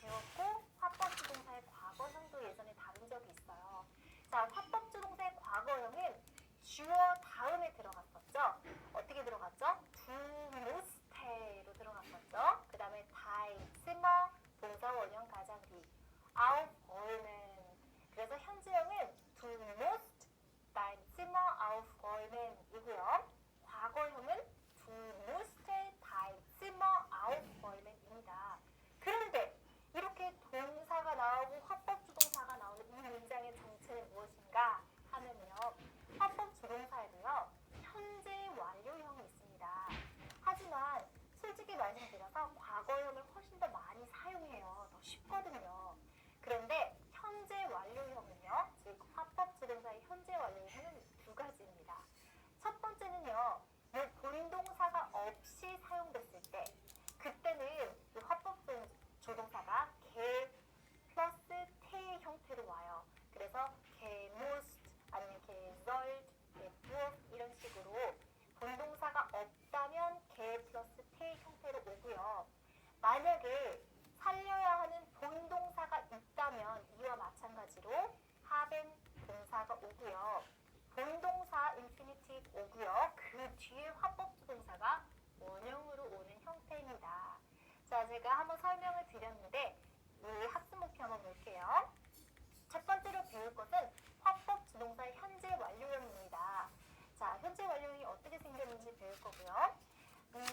배웠고 화법주동사의 과거형도 예전에 다룬 적이 있어요. 자, 화법주동사의 과거형은 주어 다음에 들어갔었죠. 어떻게 들어갔죠? 두스테로 들어갔었죠. 그 다음에 과거형을 훨씬 더 많이 사용해요. 더 쉽거든요. 그런데 현재 완료형은요. 즉 화법주동사의 현재 완료형은 두 가지입니다. 첫 번째는요. 이 본동사가 없이 사용됐을 때 그때는 이 화법조동사가 개 플러스 태의 형태로 와요. 그래서 개 most 아니면 개 result, 개 proof 이런 식으로 본동사가 없다면 개 플러스 태의 형태로 오고요. 만약에 살려야 하는 본동사가 있다면 이와 마찬가지로 haben 동사가 오고요. 본동사 infinitive 오고요. 그 뒤에 화법조동사가 원형으로 오는 형태입니다. 자, 제가 한번 설명을 드렸는데 우리 학습 목표 한번 볼게요. 첫 번째로 배울 것은 화법 주동사의 현재 완료형입니다. 자, 현재 완료형이 어떻게 생겼는지 배울 거고요. 음,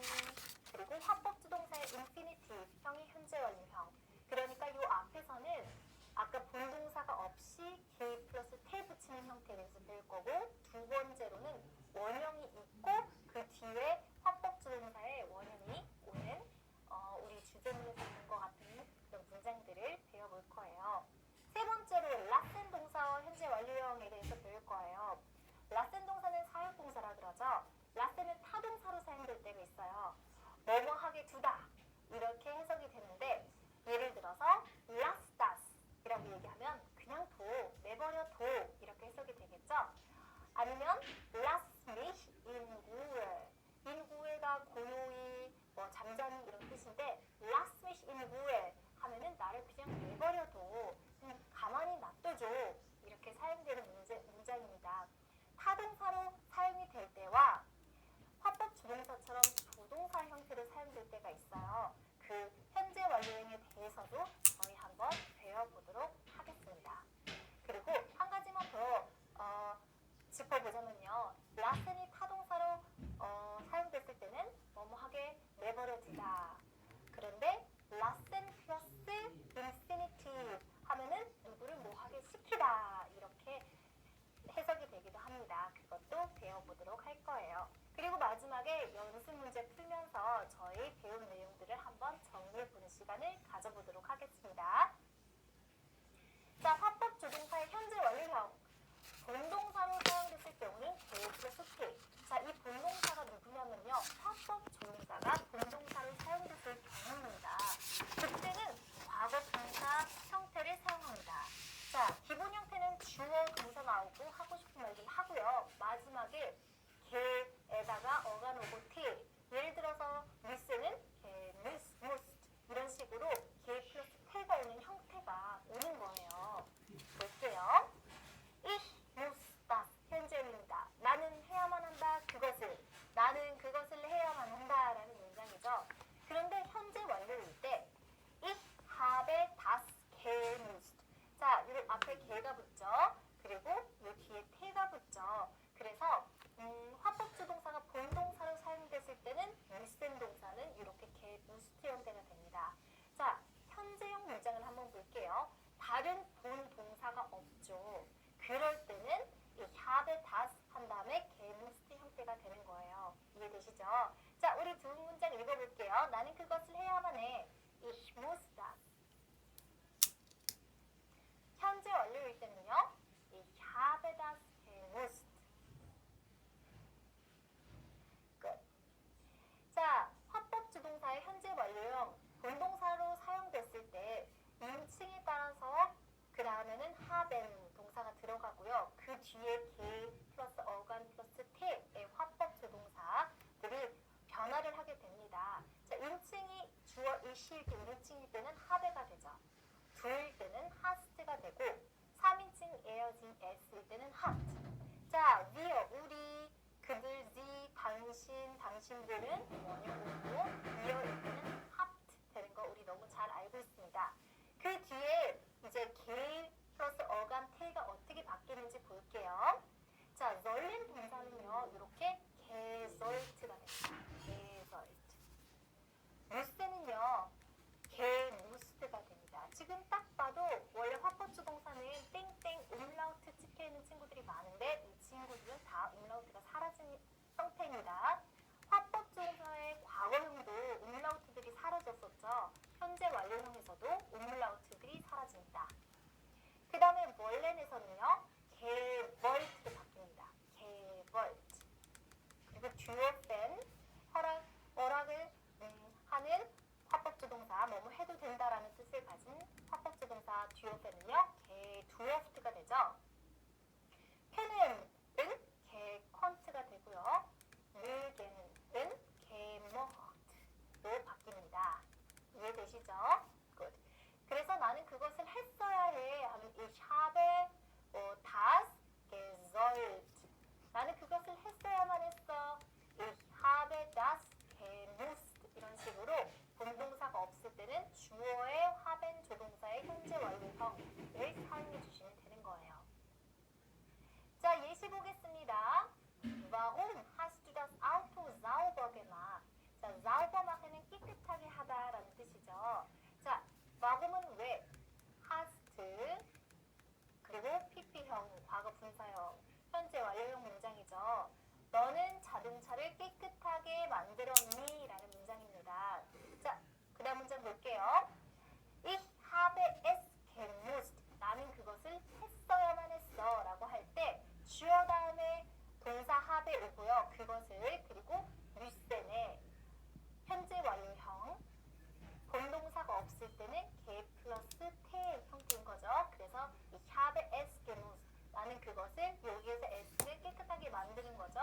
그리고 화법 주동사의 infinitive 형이 현재 완료형. 그러니까 이 앞에서는 아까 본동사가 없이 개 플러스 태 붙이는 형태에 대해서 배울 거고 두 번째로는 원형이 있고 그 뒤에 화법 주동사의 원형이 오는 어, 우리 주제문에서 본것 같은 그런 문장들을 배워볼 거예요. 세 번째로 라센 동사와 현재 완료형에 대해서 배울 거예요. 라센 동사는 사역 동사라 그러죠. 라센은 타동사로 사용될 때가 있어요. 뭐뭐 하게 두다 이렇게 해석이 되는데 예를 들어서 이라고 얘기하면 그냥 둬, 내버려 둬 이렇게 해석이 되겠죠. 아니면 lass mich in Ruhe in Ruhe가 고요히 뭐 잠자는 이런 뜻인데 lass mich in Ruhe 하면은 나를 그냥 내버려둬 그냥 가만히 놔둬줘 이렇게 사용되는 문제, 문장입니다. 타동사로 사용이 될 때와 화법 주동사처럼 조동사 형태로 사용될 때가 있어요. 그 현재 완료형에 대해서도 저희 한번 배워보도록 하겠습니다. 그리고 한 가지만 더 어, 짚어보자면요. 라센이 타동사로 어, 사용됐을 때는 뭐뭐하게 내버려 두다. 그런데 라센 플러스 인피니티브 하면은 누구를 뭐하게 시키다 이렇게 해석이 되기도 합니다. 그것도 배워보도록 할 거예요. 그리고 마지막에 연습 문제 풀면서 저희 배운 내용들을 한번 정리해보는 시간을 가져보도록 하겠습니다. 자, 화법 조동사의 현재 완료형. 본동사로 사용됐을 경우는 개 플러스 티. 자, 이 본동사가 누구냐면요. 화법 조동사가 본동사로 사용됐을 경우입니다. 그때는 과거 분사 형태를 사용합니다. 자, 기본 형태는 주어 동사 나오고 하고 싶은 말들 하고요. 마지막에 개에다가 어간 오고 티. 예를 들어서 미스는 개, 미스, 무스트 이런 식으로 개 플러스 태가 오는 형태가 오는 거예요. 볼게요. Ich muss das 현재입니다. 나는 해야만 한다 그것을 나는 그것을 해야만 한다라는 문장이죠. 그런데 현재 완료일 때 ich habe das gemusst. 자, 이 개가 붙죠. 그리고 이 뒤에 태가 붙죠. 그래서 음, 화법 주 동사가 본동사로 사용됐을 때는 müssen 동사는 이렇게 개 무스트 형태가 됩니다. 자, 현재형 문장을 한번 볼게요. 다른 본 동사가 없죠. 그럴 때는 이 habe das 한 다음에 gemusst 형태가 되는 거예요. 이해되시죠? 자, 우리 두 문장 읽어볼게요. 나는 그것을 해야만 해. Ich muss das. 현재 완료일 때는요. Ich habe das gemusst. 끝. 자, 화법 주동사의 현재 완료형 본동사로 사용됐을 때 인칭에 따라서 그 다음에는 haben 동사가 들어가고요. 그 뒤에 개 플러스 어간 플러스 태의 화법 조동사들이 변화를 하게 됩니다. 자, 인칭이 주어 일시일 때 1인칭일 때는 have가 되죠. 제일 때는 하스트가 되고 3인칭 에어진 S일 때는 핫. 자, 위어 우리, 그들, 지, 당신, 당신들은 원형으로 위어일 때는 핫 되는 거 우리 너무 잘 알고 있습니다. 그 뒤에 이제 게 플러스 어감 테가 어떻게 바뀌는지 볼게요. 자, 널린 동사는요, 이렇게 계절 나는 그것을 여기에서 S 깨끗하게 만드는 거죠.